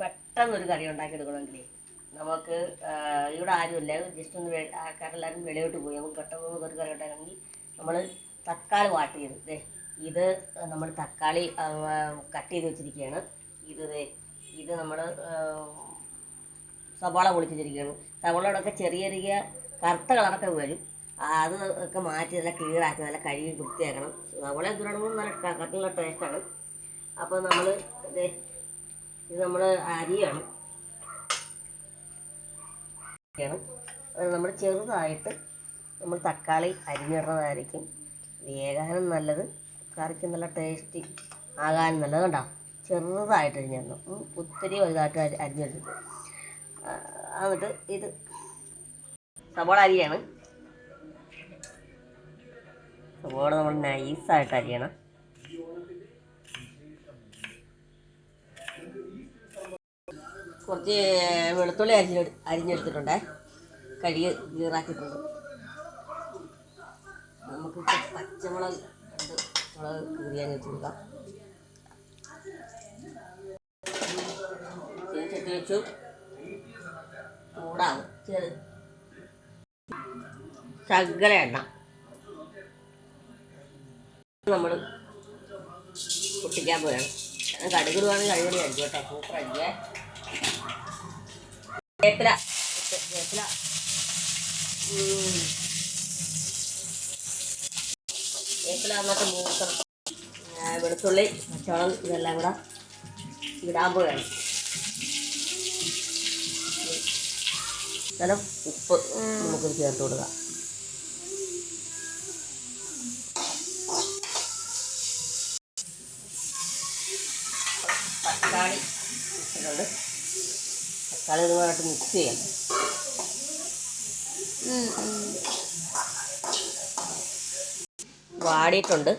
പെട്ടെന്ന് ഒരു കറി ഉണ്ടാക്കി എടുക്കണമെങ്കിലേ നമുക്ക് ഇവിടെ ആരുമില്ല. ജസ്റ്റ് ഒന്ന് ആൾക്കാരെല്ലാവരും വെളിയോട്ട് പോയി. നമുക്ക് പെട്ടെന്ന് ഒരു കറി ഉണ്ടാക്കണമെങ്കിൽ നമ്മൾ തക്കാളി വാട്ട് ചെയ്ത്. ദേ ഇത് നമ്മൾ തക്കാളി കട്ട് ചെയ്ത് വെച്ചിരിക്കുകയാണ്. ഇത് ഇത് നമ്മൾ സവാള പൊളിച്ച് വെച്ചിരിക്കുകയാണ് സവാളയോടൊക്കെ ചെറിയ ചെറിയ കറുത്ത കളറൊക്കെ വരും. അത് ഒക്കെ മാറ്റി നല്ല ക്ലിയറാക്കി നല്ല കഴുകി വൃത്തിയാക്കണം. സവാള എന്തുകൊണ്ടും നല്ല കറുത്തുള്ള ടേസ്റ്റാണ് അപ്പോൾ നമ്മൾ ഇത് നമ്മൾ അരിയാണ്. നമ്മൾ ചെറുതായിട്ട് നമ്മൾ തക്കാളി അരിഞ്ഞിടുന്നതായിരിക്കും. വേകാനും നല്ലത്. കറിക്ക് നല്ല ടേസ്റ്റി ആകാനും നല്ലത് കണ്ടോ? ചെറുതായിട്ട് അരിഞ്ഞിടണം. ഒത്തിരി വലുതായിട്ട് അരി- അരിഞ്ഞെടുത്തിട്ട് ആ, എന്നിട്ട് ഇത് സവാള അരിയാണ്. സവാള നമ്മൾ നൈസായിട്ട് അരിയണം. കുറച്ച് വെളുത്തുള്ളി അരിഞ്ഞ അരിഞ്ഞെടുത്തിട്ടുണ്ടേ. കഴുകി ഗീറാക്കിയിട്ടുണ്ട് നമുക്ക് പച്ചമുളക് മുളക് കീറിയാൻ വെച്ച് കൊടുക്കാം. ചട്ടി വെച്ചു. ചൂടാവും ശകല എണ്ണ. നമ്മൾ പൊട്ടിക്കാൻ പോയാണ് കടുകിടുവാണെങ്കിൽ കടുകടി അടിക്കും കേട്ടോ. സൂപ്പർ അടിക്കേ വേപ്പില. വേപ്പില. വേപ്പില എന്നിട്ട് മൂക്കണം വെളുത്തുള്ളി പച്ചവളം ഇതെല്ലാം കൂടെ ഇടാൻ പോവുകയാണ് നല്ല ഉപ്പ് നമുക്ക് ചേർത്ത് കൊടുക്കാം. തക്കാളി ഇട്ടിട്ടുണ്ട്. തക്കാളി മിക്സ് ചെയ്യണം. വാടിയിട്ടുണ്ട്.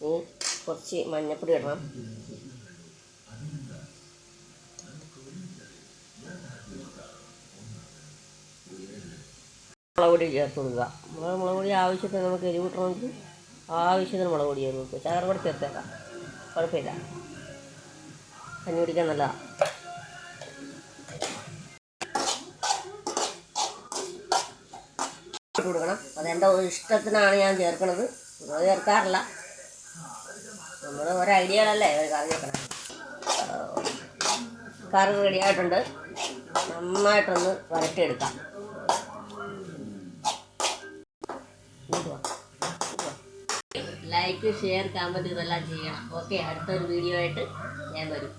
ഇനി കുറച്ച് മഞ്ഞപ്പൊടി ഇടണം. മുളകുപൊടി ചേർത്ത് കൊടുക്കുക. മുളക് മുളക് പൊടി ആവശ്യത്തിന് നമുക്ക് എരിവ് കിട്ടണമെങ്കിൽ ആവശ്യത്തിന് മുളക് പൊടി ചേർത്ത് കൊടുക്കുക. ചാറ് കൂടി ചേർത്തേക്കാം. കുഴപ്പമില്ല. കഞ്ഞി കുടിക്കാൻ നല്ലതാണ് ഇട്ട് കൊടുക്കണം അതെന്റെ ഇഷ്ടത്തിനാണ് ഞാൻ ചേർക്കുന്നത് അത് ചേർക്കാറില്ല. നമ്മൾ ഓരോ ഐഡിയകളല്ലേ? ഒരു കറി വെക്കണം. കറി റെഡിയായിട്ടുണ്ട് നന്നായിട്ടൊന്ന് വരട്ടിയെടുക്കാം. ലൈക്ക് ഷെയർ കമന്റ് ഇതെല്ലാം ചെയ്യണം. ഓക്കെ അടുത്തൊരു വീഡിയോ ആയിട്ട് ഞാൻ വരും.